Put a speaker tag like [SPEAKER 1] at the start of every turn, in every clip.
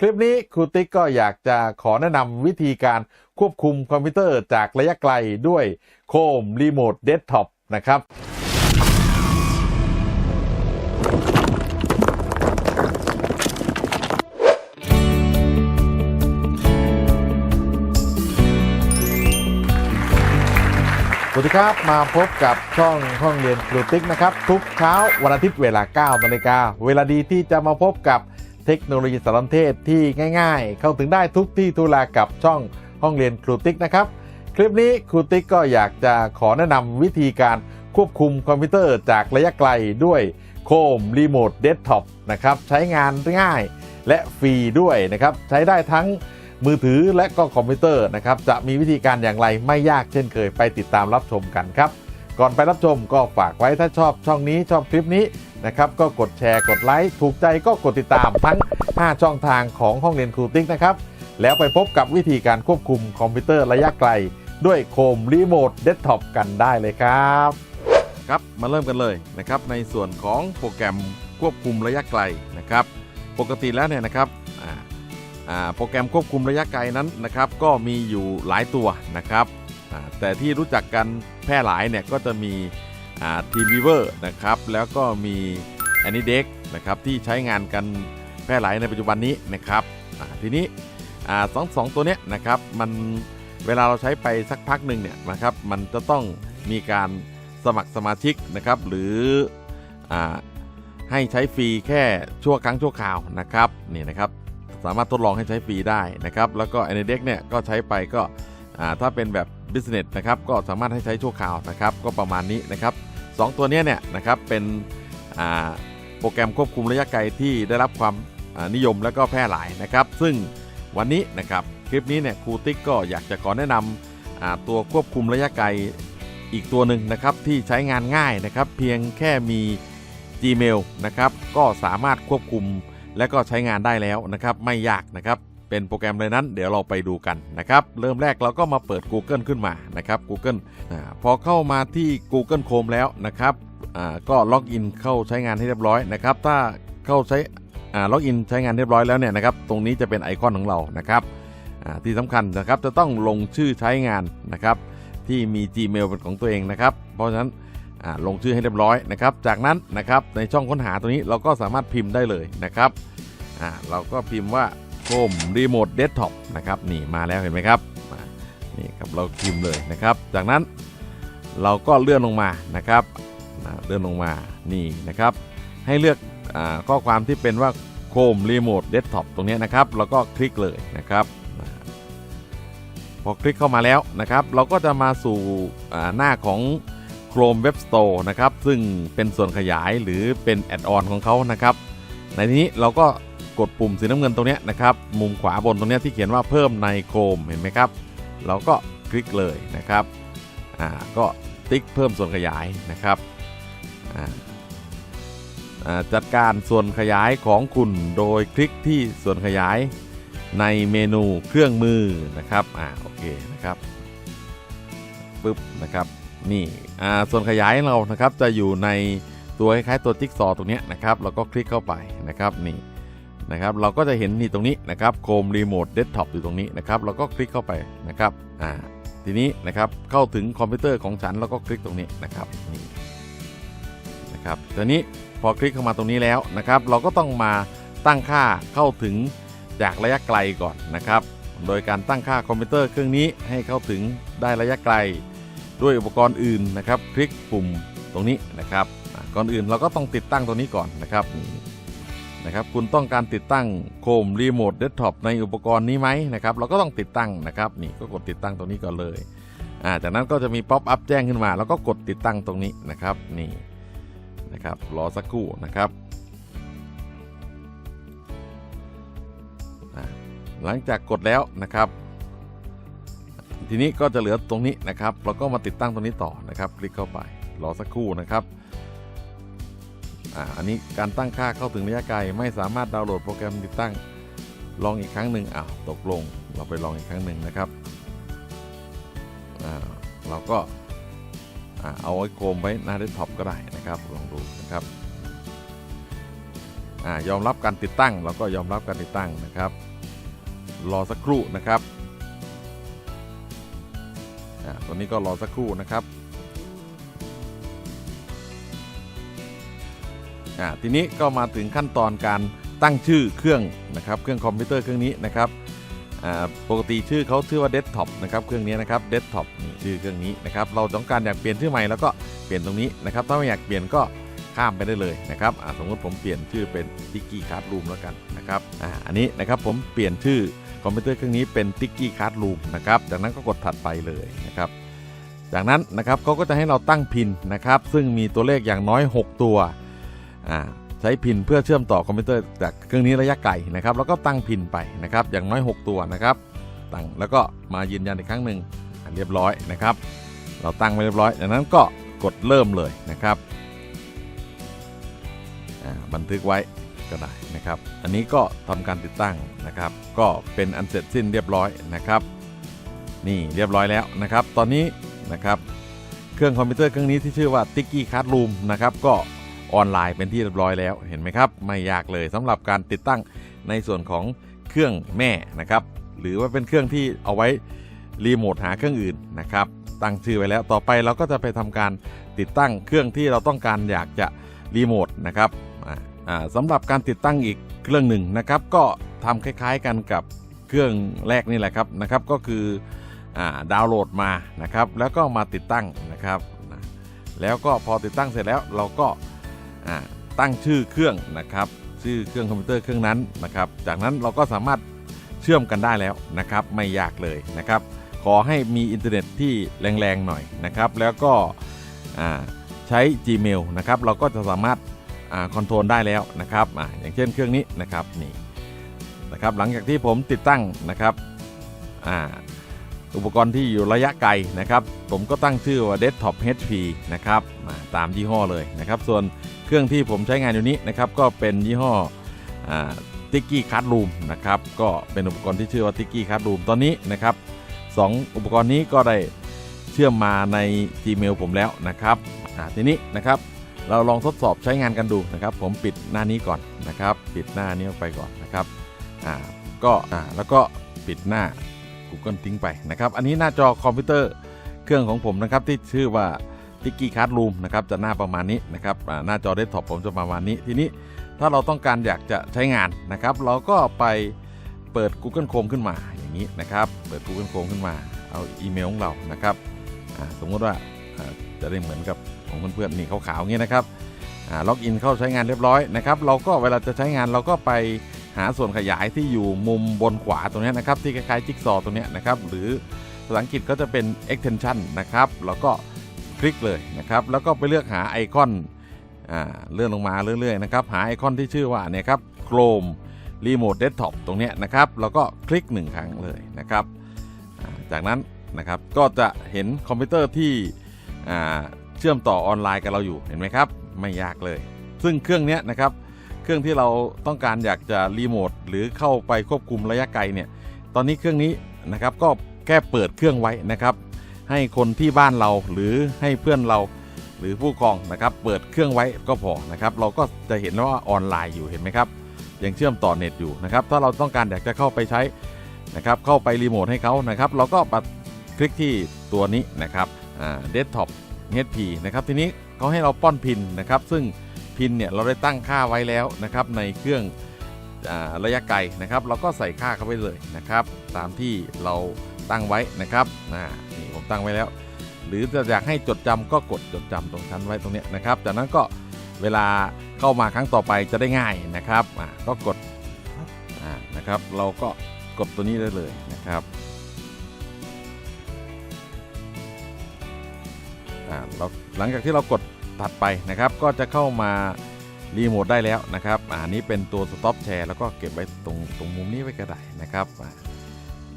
[SPEAKER 1] คลิปนี้ครูติ๊กก็อยากจะขอแนะนำวิธีการควบคุมคอมพิวเตอร์จากระยะไกลด้วยโคมรีโมทเดสก์ท็อปนะครับ สวัสดีครับมาพบกับช่องห้องเรียนครูติ๊กนะครับ ทุกเช้าวันอาทิตย์เวลา9นาฬิกาเวลาดีที่จะมาพบกับ เทคโนโลยีสารสนเทศที่ง่ายๆ เข้าถึงได้ทุกที่ทุกเวลากับช่องห้องเรียนครูติ๊กนะครับ คลิปนี้ครูติ๊กก็อยากจะขอแนะนำวิธีการควบคุมคอมพิวเตอร์จากระยะไกลด้วยโคมรีโมทเดสก์ท็อปนะครับใช้งานง่ายและฟรีด้วยนะครับ ใช้ได้ทั้งมือถือและก็คอมพิวเตอร์นะครับ จะมีวิธีการอย่างไรไม่ยากเช่นเคยไปติดตามรับชมกันครับ ก่อนไปรับชมก็ฝากไว้ถ้าชอบช่องนี้ชอบคลิปนี้นะครับก็กดแชร์กดไลค์ถูกใจก็กดติดตามทั้ง 5 ช่องทางของห้องเรียนครูติ๊กนะครับ แล้วไปพบกับวิธีการควบคุมคอมพิวเตอร์ระยะไกล ด้วยโคมรีโมทเดสก์ท็อปกันได้เลยครับ ครับมาเริ่มกันเลยนะครับในส่วนของโปรแกรมควบคุมระยะไกลนะครับ ปกติแล้วเนี่ยนะครับโปรแกรมควบคุมระยะไกลนั้นนะครับ ก็มีอยู่หลายตัวนะครับ แต่ที่รู้จักกันแพร่หลายเนี่ยก็จะมีทีมวีเวอร์นะครับแล้วก็มี a n i d e x นะครับที่ใช้งานกันแพร่หลายในปัจจุบันนี้นะครับทีนี้สองสองตัวเนี้ยนะครับมันเวลาเราใช้ไปสักพักหนึ่งเนี่ยนะครับมันจะต้องมีการสมัครสมาชิกนะครับหรืออให้ใช้ฟรีแค่ชั่วครั้งชั่วคราวนะครับนี่นะครับสามารถทดลองให้ใช้ฟรีได้นะครับแล้วก็ a n i d e x เนี่ยก็ใช้ไปก็ถ้าเป็นแบบ Business นะครับก็สามารถให้ใช้ชั่วคราวนะครับก็ประมาณนี้นะครับสองตัวนี้เนี่ยนะครับเป็นโปรแกรมควบคุมระยะไกลที่ได้รับความนิยมและก็แพร่หลายนะครับ ซึ่งวันนี้นะครับคลิปนี้เนี่ยครูติ๊กก็อยากจะขอแนะนำตัวควบคุมระยะไกลอีกตัวหนึ่งนะครับที่ใช้งานง่ายนะครับเพียงแค่มี Gmail นะครับก็สามารถควบคุมและก็ใช้งานได้แล้วนะครับไม่ยากนะครับ เป็นโปรแกรมเลยนั้น เดี๋ยวเราไปดูกันนะครับ เริ่มแรกเราก็มาเปิด Google ขึ้นมานะครับ Google อพอเข้ามาที่ Google Chrome แล้วนะครับก็ล็อกอินเข้าใช้งานให้เรียบร้อยนะครับ ถ้าเข้าใช้ล็อกอินใช้งานเรียบร้อยแล้วเนี่ยนะครับ ตรงนี้จะเป็นไอคอนของเรานะครับที่สำคัญนะครับจะต้องลงชื่อใช้งานนะครับ ที่มี Gmail เป็นของตัวเองนะครับ เพราะฉะนั้นลงชื่อให้เรียบร้อยนะครับ จากนั้นนะครับในช่องค้นหาตัวนี้เราก็สามารถพิมพ์ได้เลยนะครับเราก็พิมพ์ว่า โ o มรีโมทเดสก์ท็อปนะครับนี่มาแล้วเห็นไหมครับนี่ครับเราพิมพ์เลยนะครับ จากนั้นเราก็เลื่อนลงมานะครับเลื่อนลงมานี่นะครับ ให้เลือกอข้อความที่เป็นว่าโ o มรีโมทเดสก์ท็อปตรงนี้นะครับเราก็คลิกเลยนะครับพอคลิกเข้ามาแล้วนะครับ เราก็จะมาสู่หน้าของ Chrome Web Store นะครับ ซึ่งเป็นส่วนขยายหรือเป็นแอดออนของเขานะครับ ในที่นี้เราก็ กดปุ่มสีน้ำเงินตรงนี้นะครับ มุมขวาบนตรงนี้ที่เขียนว่าเพิ่มในโคมเห็นไหมครับ เราก็คลิกเลยนะครับอ่าก็ติ๊กเพิ่มส่วนขยายนะครับอ่าจัดการส่วนขยายของคุณโดยคลิกที่ส่วนขยายในเมนูเครื่องมือนะครับอ่าโอเคนะครับปึ๊บนะครับนี่อ่าส่วนขยายเรานะครับจะอยู่ในตัวคล้ายๆตัวจิ๊กซอว์ตรงเนี้ยนะครับ เราก็คลิกเข้าไปนะครับนี่ นะครับเราก็จะเห็นนี่ตรงนี้นะครับโคมรีโมทเดสก์ท็อปอยู่ตรงนี้นะครับเราก็คลิกเข้าไปนะครับอ่าทีนี้นะครับเข้าถึงคอมพิวเตอร์ของฉันเราก็คลิกตรงนี้นะครับนี่นะครับตอนนี้พอคลิกเข้ามาตรงนี้แล้วนะครับ เราก็ต้องมาตั้งค่าเข้าถึงจากระยะไกลก่อนนะครับ โดยการตั้งค่าคอมพิวเตอร์เครื่องนี้ให้เข้าถึงได้ระยะไกล ด้วยอุปกรณ์อื่นนะครับ คลิกปุ่มตรงนี้นะครับก่อนอื่นเราก็ต้องติดตั้งตัวนี้ก่อนนะครับนี่ นะครับคุณต้องการติดตั้งโคมรีโมทเดสก์ท็อปในอุปกรณ์นี้ไหมนะครับเราก็ต้องติดตั้งนะครับนี่ก็กดติดตั้งตรงนี้ก่อนเลยอ่าจากนั้นก็จะมีป๊อปอัพแจ้งขึ้นมา แล้วก็กดติดตั้งตรงนี้นะครับนี่นะครับรอสักครู่นะครับหลังจากกดแล้วนะครับ ทีนี้ก็จะเหลือตรงนี้นะครับ เราก็มาติดตั้งตรงนี้ต่อนะครับ คลิกเข้าไปรอสักครู่นะครับ อ่าอันนี้การตั้งค่าเข้าถึงระยะไกล ไม่สามารถดาวน์โหลดโปรแกรมติดตั้ง ลองอีกครั้งหนึ่งอ้าวตกลง เราไปลองอีกครั้งหนึ่งนะครับอ่าเราก็เอาไว้โคมไว้หน้าเดสก์ท็อปก็ได้นะครับลองดูนะครับอยอมรับการติดตั้งเราก็ยอมรับการติดตั้งนะครับ รอสักครู่นะครับตัวนี้ก็รอสักครู่นะครับ อ่าทีนี้ก็มาถึงขั้นตอนการตั้งชื่อเครื่องนะครับเครื่องคอมพิวเตอร์เครื่องนี้นะครับปกติชื่อเขาชื่อว่าเดสก์ท็อปนะครับเครื่องนี้นะครับเดสก์ท็อปนี่ชื่อเครื่องนี้นะครับเราต้องการอยากเปลี่ยนชื่อใหม่แล้วก็เปลี่ยนตรงนี้นะครับถ้าไม่อยากเปลี่ยนก็ข้ามไปได้เลยนะครับสมมติผมเปลี่ยนชื่อเป็นติกกี้คาร์ดรูมแล้วกันนะครับออันนี้นะครับผมเปลี่ยนชื่อคอมพิวเตอร์เครื่องนี้เป็น t i c k y Card Room นะครับจากนั้นก็กดถัดไปเลยนะครับจากนั้นนะครับเขาก็จะให้เราตั้งพินนะครับซึ่งมีตัวเลขอย่างน้อย 6 ตัว ใช้พินเพื่อเชื่อมต่อคอมพิวเตอร์จากเครื่องนี้ระยะไกลนะครับ แล้วก็ตั้งพินไปนะครับ อย่างน้อย 6 ตัวนะครับตั้งแล้วก็มายืนยันอีกครั้งหนึ่งเรียบร้อยนะครับ เราตั้งไว้เรียบร้อยจากนั้นก็กดเริ่มเลยนะครับบันทึกไว้ก็ได้นะครับ อันนี้ก็ทำการติดตั้งนะครับ ก็เป็นอันเสร็จสิ้นเรียบร้อยนะครับ นี่เรียบร้อยแล้วนะครับ ตอนนี้นะครับ เครื่องคอมพิวเตอร์เครื่องนี้ที่ชื่อว่า t i c k y Card Room นะครับ ก็ ออนไลน์เป็นที่เรียบร้อยแล้วเห็นไหมครับ ไม่ยากเลยสำหรับการติดตั้งในส่วนของเครื่องแม่นะครับ หรือว่าเป็นเครื่องที่เอาไว้รีโมทหาเครื่องอื่นนะครับตั้งชื่อไว้แล้วต่อไปเราก็จะไปทำการติดตั้งเครื่องที่เราต้องการอยากจะรีโมทนะครับอ่าอ่าสำหรับการติดตั้งอีกเครื่องหนึ่งนะครับ ก็ทำคล้ายๆกันกับเครื่องแรกนี่แหละครับนะครับ ก็คืออดาวน์โหลดมานะครับ แล้วก็มาติดตั้งนะครับ แล้วก็พอติดตั้งเสร็จแล้วเราก็ ตั้งชื่อเครื่องนะครับชื่อเครื่องคอมพิวเตอร์เครื่องนั้นนะครับจากนั้นเราก็สามารถเชื่อมกันได้แล้วนะครับไม่ยากเลยนะครับขอให้มีอินเทอร์เน็ตที่แรงๆหน่อยนะครับแล้วก็ใช้ Gmail นะครับเราก็จะสามารถคอนโทรลได้แล้วนะครับออย่างเช่นเครื่องนี้นะครับนี่นะครับหลังจากที่ผมติดตั้งนะครับอุปกรณ์ที่อยู่ระยะไกลนะครับ ผมก็ตั้งชื่อว่า Desktop HP นะครับาตามยี่ห้อเลยนะครับ ส่วน เครื่องที่ผมใช้งานอยู่นี้นะครับก็เป็นยี่ห้อติกกี้คั r รูมนะครับก็เป็นอุปกรณ์ที่ชื่อว่าติกกี้คั r รูมตอนนี้นะครับสองอุปกรณ์นี้ก็ได้เชื่อมมาใน Gmail ผมแล้วนะครับทีนี้นะครับเราลองทดสอบใช้งานกันดูนะครับ ผมปิดหน้านี้ก่อนนะครับ ปิดหน้านี้ออกไปก่อนนะครับอ่าก็อ่าแล้วก็ปิดหน้า Google ทิ้งไปนะครับ อันนี้หน้าจอคอมพิวเตอร์เครื่องของผมนะครับที่ชื่อว่า t i c k y Card Room นะครับจะหน้าประมาณนี้นะครับหน้าจอเดสก์ท็อปผมจะประมาณนี้ ทีนี้ถ้าเราต้องการอยากจะใช้งานนะครับ เราก็ไปเปิด Google Chrome ขึ้นมาอย่างนี้นะครับ เปิด Google Chrome ขึ้นมา เอาอีเมลของเรานะครับสมมติว่าจะได้เหมือนกับของเพื่อนๆนี่ขาวๆอย่างนี้นะครับล็อกอินเข้าใช้งานเรียบร้อยนะครับเราก็เวลาจะใช้งานเราก็ไปหาส่วนขยายที่อยู่มุมบนขวาตรงนี้นะครับที่คล้ายๆจิ๊กซอว์ตรงนี้นะครับหรือภาษาอังกฤษก็จะเป็น extension นะครับเราก็ คลิกเลยนะครับ แล้วก็ไปเลือกหาไอคอนอเลื่อนลงมาเรื่อยๆนะครับ หาไอคอนที่ชื่อว่าเนี่ยครับ Chrome Remote Desktop ตรงเนี้ยนะครับเราก็คลิกหนึ่งครั้งเลยนะครับ จากนั้นนะครับก็จะเห็นคอมพิวเตอร์ที่เชื่อมต่อออนไลน์กับเราอยู่เห็นไหมครับ ไม่ยากเลย ซึ่งเครื่องเนี้ยนะครับ เครื่องที่เราต้องการอยากจะรีโมทหรือเข้าไปควบคุมระยะไกลเนี่ย ตอนนี้เครื่องนี้นะครับก็แค่เปิดเครื่องไว้นะครับ ให้คนที่บ้านเราหรือให้เพื่อนเราหรือผู้กครองนะครับ เปิดเครื่องไว้ก็พอนะครับ เราก็จะเห็นว่าออนไลน์อยู่เห็นไหมครับยังเชื่อมต่อเน็ตอยู่นะครับ ถ้าเราต้องการอยากจะเข้าไปใช้นะครับ เข้าไปรีโมทให้เขานะครับ เราก็ปัดคลิกที่ตัวนี้นะครับเดสก์ท็อป HP นะครับ ทีนี้เขาให้เราป้อนพินนะครับ ซึ่งพินเนี่ยเราได้ตั้งค่าไว้แล้วนะครับในเครื่องอระยะไกลนะครับ เราก็ใส่ค่าเข้าไปเลยนะครับ ตามที่เราตั้งไว้นะครับนะ ผมตั้งไว้แล้ว หรือจะอยากให้จดจำก็กดจดจำตรงชั้นไว้ตรงนี้นะครับจากนั้นก็เวลาเข้ามาครั้งต่อไปจะได้ง่ายนะครับก็กดนะครับ เราก็กดตัวนี้ได้เลยนะครับเราหลังจากที่เรากดถัดไปนะครับ ก็จะเข้ามารีโมทได้แล้วนะครับอันนี้เป็นตัว stop share แล้วก็เก็บไว้ตรงตรงมุมนี้ไว้ก็ได้นะครับ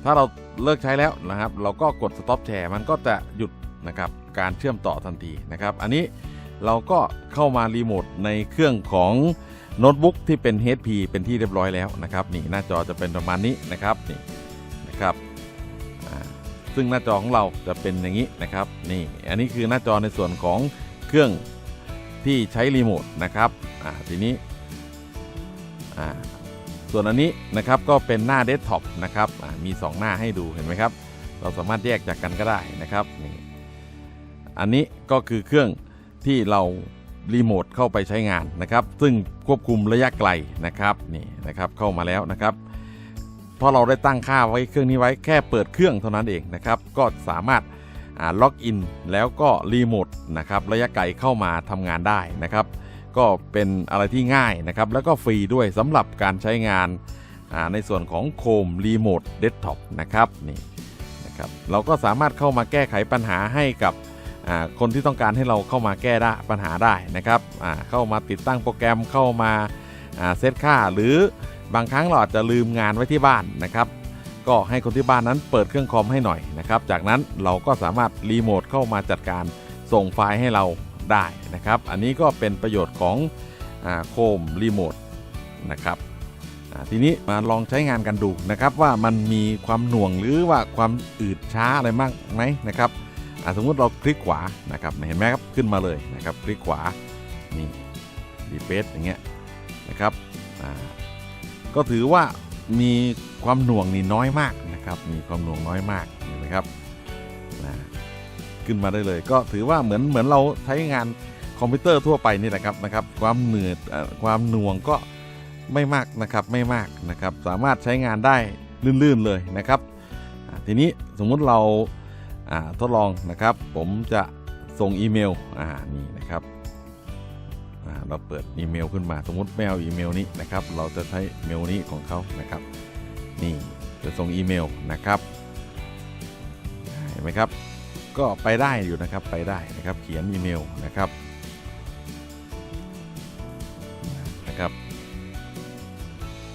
[SPEAKER 1] ถ้าเราเลิกใช้แล้วนะครับ เราก็กด stop share มันก็จะหยุดนะครับการเชื่อมต่อทันทีนะครับ อันนี้เราก็เข้ามารีโมทในเครื่องของโน้ตบุ๊กที่เป็น HP เป็นที่เรียบร้อยแล้วนะครับ นี่หน้าจอจะเป็นประมาณนี้นะครับนี่นะครับซึ่งหน้าจอของเราจะเป็นอย่างนี้นะครับ นี่อันนี้คือหน้าจอในส่วนของเครื่องที่ใช้รีโมทนะครับอ่าทีนี้อ่า ส่วนอันนี้นะครับก็เป็นหน้าเดสก์ท็อปนะครับมี 2 หน้าให้ดูเห็นไหมครับ เราสามารถแยกจากกันก็ได้นะครับนี่อันนี้ก็คือเครื่องที่เรารีโมทเข้าไปใช้งานนะครับ ซึ่งควบคุมระยะไกลนะครับนี่นะครับเข้ามาแล้วนะครับพราะเราได้ตั้งค่าไว้เครื่องนี้ไว้แค่เปิดเครื่องเท่านั้นเองนะครับ ก็สามารถล็อกอินแล้วก็รีโมทนะครับระยะไกลเข้ามาทำงานได้นะครับ ก็เป็นอะไรที่ง่ายนะครับ แล้วก็ฟรีด้วยสำหรับการใช้งานในส่วนของโคมรีโมทเดสก์ท็อปนะครับนี่นะครับเราก็สามารถเข้ามาแก้ไขปัญหาให้กับคนที่ต้องการให้เราเข้ามาแก้ได้ปัญหาได้นะครับเข้ามาติดตั้งโปรแกรมเข้ามาเซตค่า หรือบางครั้งเราอาจจะลืมงานไว้ที่บ้านนะครับ ก็ให้คนที่บ้านนั้นเปิดเครื่องคอมให้หน่อยนะครับ จากนั้นเราก็สามารถรีโมทเข้ามาจัดการส่งไฟล์ให้เรา ได้นะครับ อันนี้ก็เป็นประโยชน์ของอโคมรีโมทนะครับทีนี้มาลองใช้งานกันดูนะครับว่ามันมีความหน่วงหรือว่าความอืดช้าอะไรมากไหมนะครับสมมุติเราคลิกขวานะครับเห็นไหมครับขึ้นมาเลยนะครับ คลิกขวานี่รีเฟซอย่างเงี้ยนะครับก็ถือว่ามีความหน่วงนี่น้อยมากนะครับ มีความหน่วงน้อยมากเห็นไหมครับ ขึ้นมาได้เลย ก็ถือว่าเหมือนเหมือนเราใช้งานคอมพิวเตอร์ทั่วไปนี่แหละครับนะครับ ความเหนื่อยความหน่วงก็ไม่มากนะครับไม่มากนะครับ สามารถใช้งานได้ลื่นๆเลยนะครับทีนี้สมมุติเราทดลองนะครับ ผมจะส่งอีเมลอ่านี่นะครับเราเปิดอีเมลขึ้นมาสมมติไม่เอาอีเมลนี้นะครับ เราจะใช้เมลนี้ของเขานะครับ นี่จะส่งอีเมลนะครับเห็นไหมครับ ก็ไปได้อยู่นะครับไปได้นะครับเขียนอีเมลนะครับนะครับ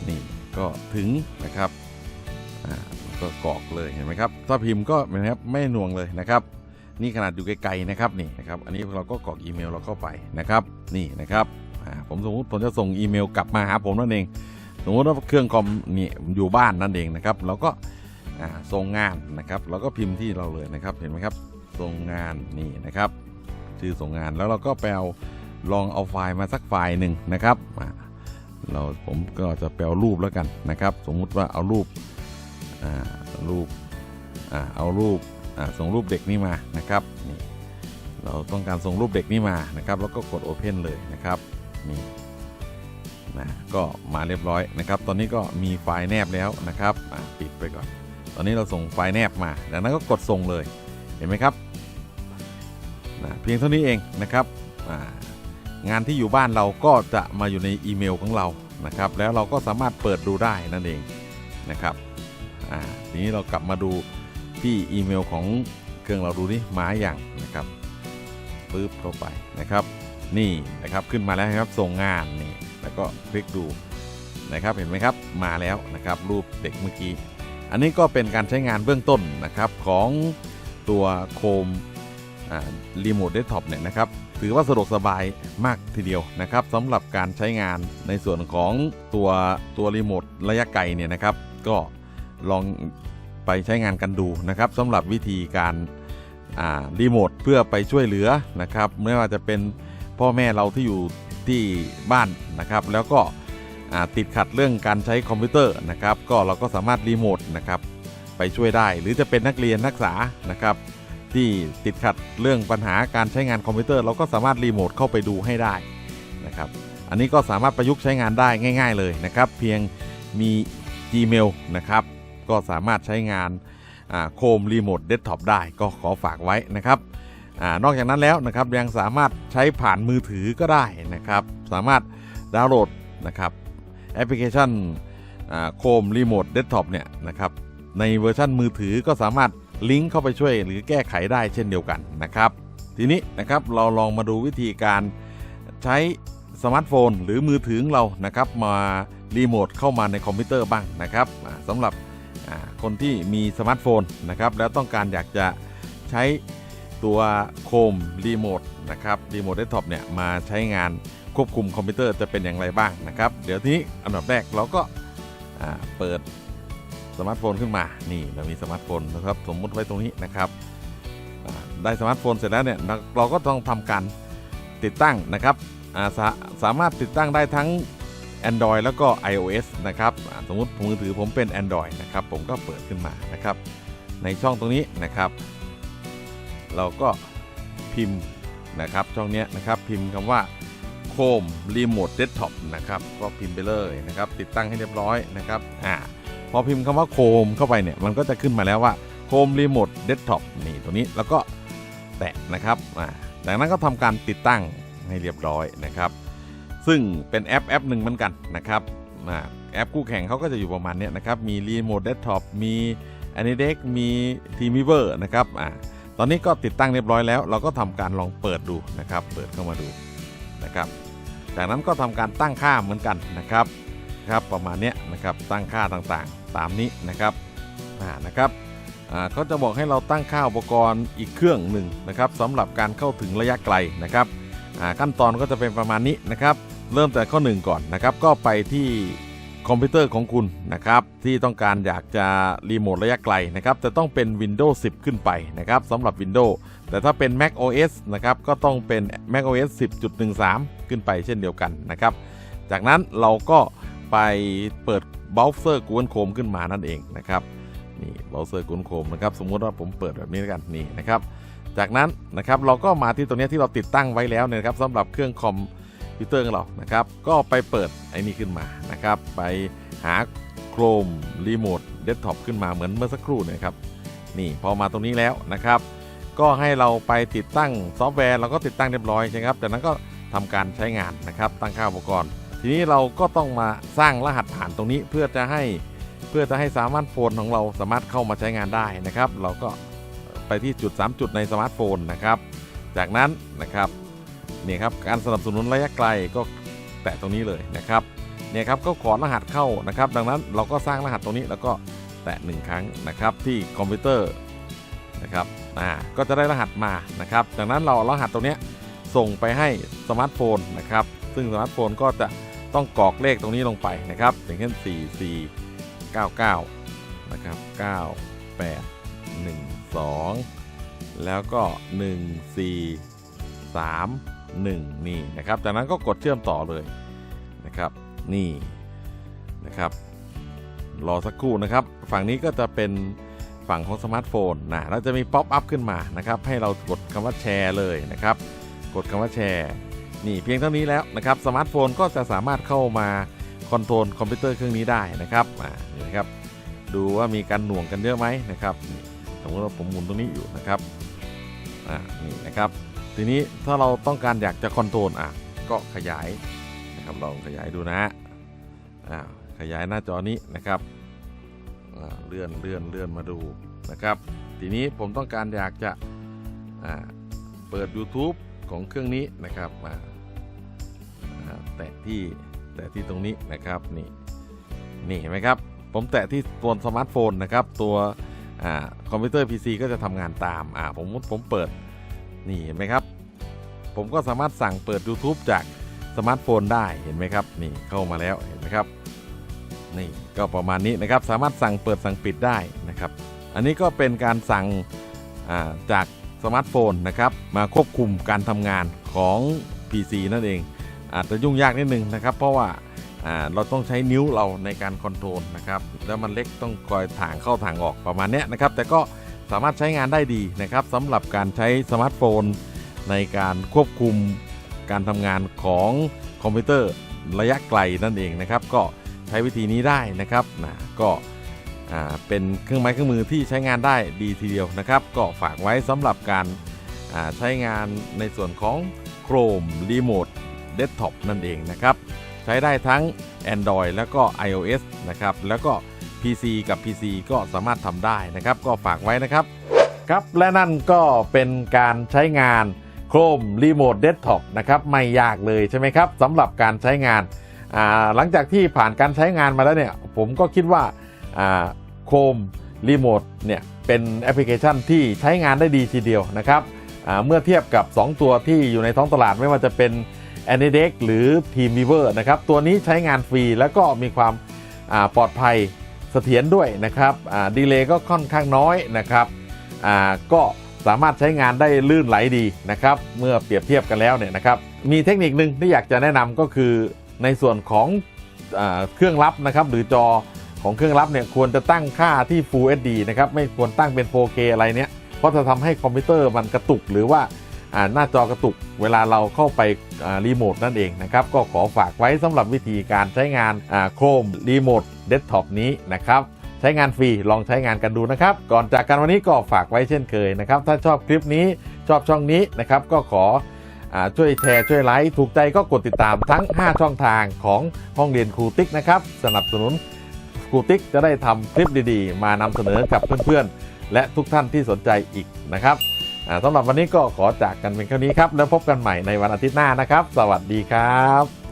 [SPEAKER 1] นี่ก็ถึงนะครับอ่าก็กรอกเลยเห็นไหมครับถ้าพิมพ์ก็นะครับไม่หน่วงเลยนะครับ นี่ขนาดอยู่ไกลๆนะครับนี่นะครับอันนี้เราก็กรอกอีเมลเราเข้าไปนะครับนี่นะครับอ่าผมสมมติผมจะส่งอีเมลกลับมาหาผมนั่นเองสมมติว่าเครื่องคอมนี่อยู่บ้านนั่นเองนะครับเราก็อ่าส่งงานนะครับเราก็พิมพ์ที่เราเลยนะครับเห็นไหมครับ ส่งงานนี่นะครับ ชื่อส่งงานแล้วเราก็ไปเอาลองเอาไฟล์มาสักไฟล์หนึ่งนะครับเราผมก็จะไปเอารูปแล้วกันนะครับ สมมุติว่าเอารูปอ่ารูปเอารูปส่งรูปเด็กนี่มานะครับนี่เราต้องการส่งรูปเด็กนี่มานะครับ แล้วก็กด Open เลยนะครับนี่นะก็มาเรียบร้อยนะครับ ตอนนี้ก็มีไฟล์แนบแล้วนะครับปิดไปก่อน ตอนนี้เราส่งไฟล์แนบมา ดังนั้นก็กดส่งเลย เห็นไหมครับนะเพียงเท่านี้เองนะครับงานที่อยู่บ้านเราก็จะมาอยู่ในอีเมลของเรานะครับ แล้วเราก็สามารถเปิดดูได้นั่นเองนะครับทีนี้เรากลับมาดูที่อีเมลของเครื่องเราดูนี่มาอย่างนะครับปึ๊บเข้าไปนะครับนี่นะครับขึ้นมาแล้วครับส่งงานนี่แล้วก็คลิกดูนะครับเห็นไหมครับมาแล้วนะครับรูปเด็กเมื่อกี้ อันนี้ก็เป็นการใช้งานเบื้องต้นนะครับของ ตัวโคมรีโมทเดสก์ท็อปเนี่ยนะครับถือว่าสะดวกสบายมากทีเดียวนะครับสำหรับการใช้งานในส่วนของตัวตัวรีโมทระยะไกลเนี่ยนะครับก็ลองไปใช้งานกันดูนะครับสำหรับวิธีการรีโมทเพื่อไปช่วยเหลือนะครับไม่ว่าจะเป็นพ่อแม่เราที่อยู่ที่บ้านนะครับ แล้วก็ติดขัดเรื่องการใช้คอมพิวเตอร์นะครับ ก็เราก็สามารถรีโมทนะครับ ไปช่วยได้ หรือจะเป็นนักเรียนนักศึกษานะครับ ที่ติดขัดเรื่องปัญหาการใช้งานคอมพิวเตอร์ เราก็สามารถรีโมทเข้าไปดูให้ได้นะครับ อันนี้ก็สามารถประยุกต์ใช้งานได้ง่าย ๆ เลยนะครับ เพียงมี Gmail นะครับ ก็สามารถใช้งานโคมรีโมทเดสก์ท็อปได้ก็ขอฝากไว้นะครับอนอกจากนั้นแล้วนะครับยังสามารถใช้ผ่านมือถือก็ได้นะครับ สามารถดาวน์โหลดนะครับแอปพลิเคชันโคมรีโมทเดสก์ท็อปเนี่ยนะครับ ในเวอร์ชันมือถือก็สามารถลิงก์เข้าไปช่วยหรือแก้ไขได้เช่นเดียวกันนะครับ ทีนี้นะครับเราลองมาดูวิธีการใช้สมาร์ทโฟนหรือมือถือของเรานะครับ มารีโมทเข้ามาในคอมพิวเตอร์บ้างนะครับสำหรับคนที่มีสมาร์ทโฟนนะครับ แล้วต้องการอยากจะใช้ตัวโคมรีโมทนะครับรีโมทเดสก์ท็อปเนี่ยมาใช้งานควบคุมคอมพิวเตอร์จะเป็นอย่างไรบ้างนะครับ เดี๋ยวทีนี้อันดับแรกเราก็เปิด สมาร์ทโฟนขึ้นมานี่เรามีสมาร์ทโฟนนะครับสมมุติไว้ตรงนี้นะครับได้สมาร์ทโฟนเสร็จแล้วเนี่ยเราก็ต้องทำการติดตั้งนะครับสาสามารถติดตั้งได้ทั้ง Android แล้วก็ iOS นะครับสมมติมือถือผมเป็น Android นะครับผมก็เปิดขึ้นมานะครับในช่องตรงนี้นะครับ เราก็พิมพ์นะครับช่องนี้นะครับพิมพ์คำว่า Chrome Remote Desktop นะครับก็พิมพ์ไปเลยนะครับติดตั้งให้เรียบร้อยนะครับอ่า พอพิมพ์คำว่า Chrome เข้าไปเนี่ยมันก็จะขึ้นมาแล้วว่า Chrome Remote Desktop นี่ตรงนี้แล้วก็แตะนะครับอ่าจากนั้นก็ทำการติดตั้งให้เรียบร้อยนะครับ ซึ่งเป็นแอปแอปหนึ่งเหมือนกันนะครับอ่าแอปคู่แข่งเขาก็จะอยู่ประมาณเนี้ยนะครับ มี Remote Desktop มี a n i d e x มี Teamweaver นะครับอ่าตอนนี้ก็ติดตั้งเรียบร้อยแล้ว เราก็ทำการลองเปิดดูนะครับ เปิดเข้ามาดูนะครับ จากนั้นก็ทำการตั้งค่าเหมือนกันนะครับ ครับประมาณนี้นะครับตั้งค่าต่างๆ ตามนี้นะครับนะครับเขาจะบอกให้เราตั้งค่าอุปกรณ์อีกเครื่องหนึ่งนะครับสำหรับการเข้าถึงระยะไกลนะครับขั้นตอนก็จะเป็นประมาณนี้นะครับเริ่มแต่ข้อ 1 ก่อนนะครับก็ไปที่คอมพิวเตอร์ของคุณนะครับที่ต้องการอยากจะรีโมทระยะไกลนะครับแต่ต้องเป็น Windows 10 ขึ้นไปนะครับสำหรับ Windows แต่ถ้าเป็น Mac OS นะครับก็ต้องเป็น Mac OS 10.13 ขึ้นไปเช่นเดียวกันนะครับจากนั้นเราก็ ไปเปิดเบราว์เซอร์ Google Chrome ขึ้นมานั่นเองนะครับนี่เบราว์เซอร์ Google Chrome นะครับสมมุติว่าผมเปิดแบบนี้แล้วกันนี่นะครับ จากนั้นนะครับเราก็มาที่ตรงนี้ที่เราติดตั้งไว้แล้วเนี่ยนะครับสำหรับเครื่องคอมพิวเตอร์ของเรานะครับ ก็ไปเปิดไอ้นี่ขึ้นมานะครับ ไปหา Chrome Remote Desktop ขึ้นมาเหมือนเมื่อสักครู่นยครับนี่พอมาตรงนี้แล้วนะครับ ก็ให้เราไปติดตั้งซอฟต์แวร์เราก็ติดตั้งเรียบร้อยใช่ไหมครับจากนั้นก็ทำการใช้งานนะครับ ตั้งค่าอุปกรณ์ ทีนี้เราก็ต้องมาสร้างรหัสผ่านตรงนี้เพื่อจะให้เพื่อจะให้สามารถโฟนของเราสามารถเข้ามาใช้งานได้นะครับ เราก็ไปที่จุด 3 จุดในสมาร์ทโฟนนะครับ จากนั้นนะครับนี่ครับการสนับสนุนระยะไกลก็แตะตรงนี้เลยนะครับเนี่ยครับก็ขอรหัสเข้านะครับ ดังนั้นเราก็สร้างรหัสตรงนี้แล้วก็แตะหนึ่งครั้งนะครับที่คอมพิวเตอร์นะครับอ่าก็จะได้รหัสมานะครับจากนั้นเราเอารหัสตรงนี้ส่งไปให้สมาร์ทโฟนนะครับซึ่งสมาร์ทโฟนก็จะ ต้องกรอกเลขตรงนี้ลงไปนะครับ อย่างเช่น 4 4 9 9 นะครับ 9 8 1 2 แล้วก็ 1 4 3 1 นี่นะครับ จากนั้นก็กดเชื่อมต่อเลยนะครับ นี่นะครับ รอสักครู่นะครับ ฝั่งนี้ก็จะเป็นฝั่งของสมาร์ทโฟนนะแล้วจะมีป๊อปอัพขึ้นมานะครับ ให้เรากดคำว่าแชร์เลยนะครับ กดคำว่าแชร์ นี่เพียงเท่านี้แล้วนะครับสมาร์ทโฟนก็จะสามารถเข้ามาคอนโทรลคอมพิวเตอร์เครื่องนี้ได้นะครับอ่านี่นะครับ ดูว่ามีการหน่วงกันเยอะไหมนะครับสมมติว่าผมหมุนตรงนี้อยู่นะครับอ่านี่นะครับ ทีนี้ถ้าเราต้องการอยากจะคอนโทรลอะก็ขยายนะครับลองขยายดูนะอ่าขยายหน้าจอนี้นะครับอ่าเลื่อนเลื่อนเลื่อนมาดูนะครับ ทีนี้ผมต้องการอยากจะอ่าเปิด YouTube ของเครื่องนี้นะครับมา แตะที่แตะที่ตรงนี้นะครับนี่นี่เห็นไหมครับ ผมแตะที่ตัวสมาร์ทโฟนนะครับ ตัวอคอมพิวเตอร์ PC ก็จะทำงานตามอ่าผมผมเปิดนี่เห็นไหมครับ ผมก็สามารถสั่งเปิด YouTube จากสมาร์ทโฟนได้เห็นไหมครับ นี่เข้ามาแล้วเห็นไหมครับนี่ก็ประมาณนี้นะครับ สามารถสั่งเปิดสั่งปิดได้นะครับ อันนี้ก็เป็นการสั่งาจากสมาร์ทโฟนนะครับ มาควบคุมการทำงานของ PC นั่นเอง อาจจะยุ่งยากนิดนึงนะครับ เพราะว่าเราต้องใช้นิ้วเราในการคอนโทรลนะครับแล้วมันเล็กต้องคอยถ่างเข้าถ่างออกประมาณนี้นะครับ แต่ก็สามารถใช้งานได้ดีนะครับสำหรับการใช้สมาร์ทโฟน ในการควบคุมการทำงานของคอมพิวเตอร์ระยะไกลนั่นเองนะครับ ก็ใช้วิธีนี้ได้นะครับนะก็เป็นเครื่องไม้เครื่องมือที่ใช้งานได้ดีทีเดียวนะครับ ก็ฝากไว้สำหรับการใช้งานในส่วนของ Chrome Remote Desktop นั่นเองนะครับ ใช้ได้ทั้ง Android แล้วก็ iOS นะครับ แล้วก็ PC กับ PC ก็สามารถทำได้นะครับ ก็ฝากไว้นะครับ ครับ และนั่นก็เป็นการใช้งาน Chrome Remote Desktop นะครับ ไม่ยากเลยใช่ไหมครับสำหรับการใช้งาน หลังจากที่ผ่านการใช้งานมาแล้วเนี่ย ผมก็คิดว่า Chrome Remote เนี่ยเป็นแอปพลิเคชันที่ใช้งานได้ดีทีเดียวนะครับเมื่อเทียบกับ 2 ตัวที่อยู่ในท้องตลาดไม่ว่าจะเป็น a n i d e x หรือ Teamweaver นะครับ ตัวนี้ใช้งานฟรีแล้วก็มีความาปลอดภัยเสถียรด้วยนะครับดีเลย์ก็ค่อนข้างน้อยนะครับก็สามารถใช้งานได้ลื่นไหลดีนะครับ เมื่อเปรียบเทียบกันแล้วเนี่ยนะครับ มีเทคนิคหนึ่งที่อยากจะแนะนำก็คือในส่วนของอเครื่องรับนะครับหรือจอของเครื่องรับเนี่ยควรจะตั้งค่าที่ Full HD นะครับ ไม่ควรตั้งเป็น 4K อะไรเนี้ยเพราะจะทำให้คอมพิวเตอร์มันกระตุกหรือว่า หน้าจอกระตุกเวลาเราเข้าไปรีโมทนั่นเองนะครับ ก็ขอฝากไว้สำหรับวิธีการใช้งานโครมรีโมทเดสก์ท็อปนี้นะครับใช้งานฟรีลองใช้งานกันดูนะครับ ก่อนจากกันวันนี้ก็ฝากไว้เช่นเคยนะครับ ถ้าชอบคลิปนี้ชอบช่องนี้นะครับ ก็ขออช่วยแชร์ช่วยไลค์ถูกใจก็กดติดตามทั้ง 5 ช่องทางของห้องเรียนครูติ๊กนะครับ สนับสนุนครูติ๊กจะได้ทำคลิปดีๆ มานำเสนอกับเพื่อนๆ และทุกท่านที่สนใจอีกนะครับ สำหรับวันนี้ก็ขอจากกันเป็นแค่นี้ครับ แล้วพบกันใหม่ในวันอาทิตย์หน้านะครับ สวัสดีครับ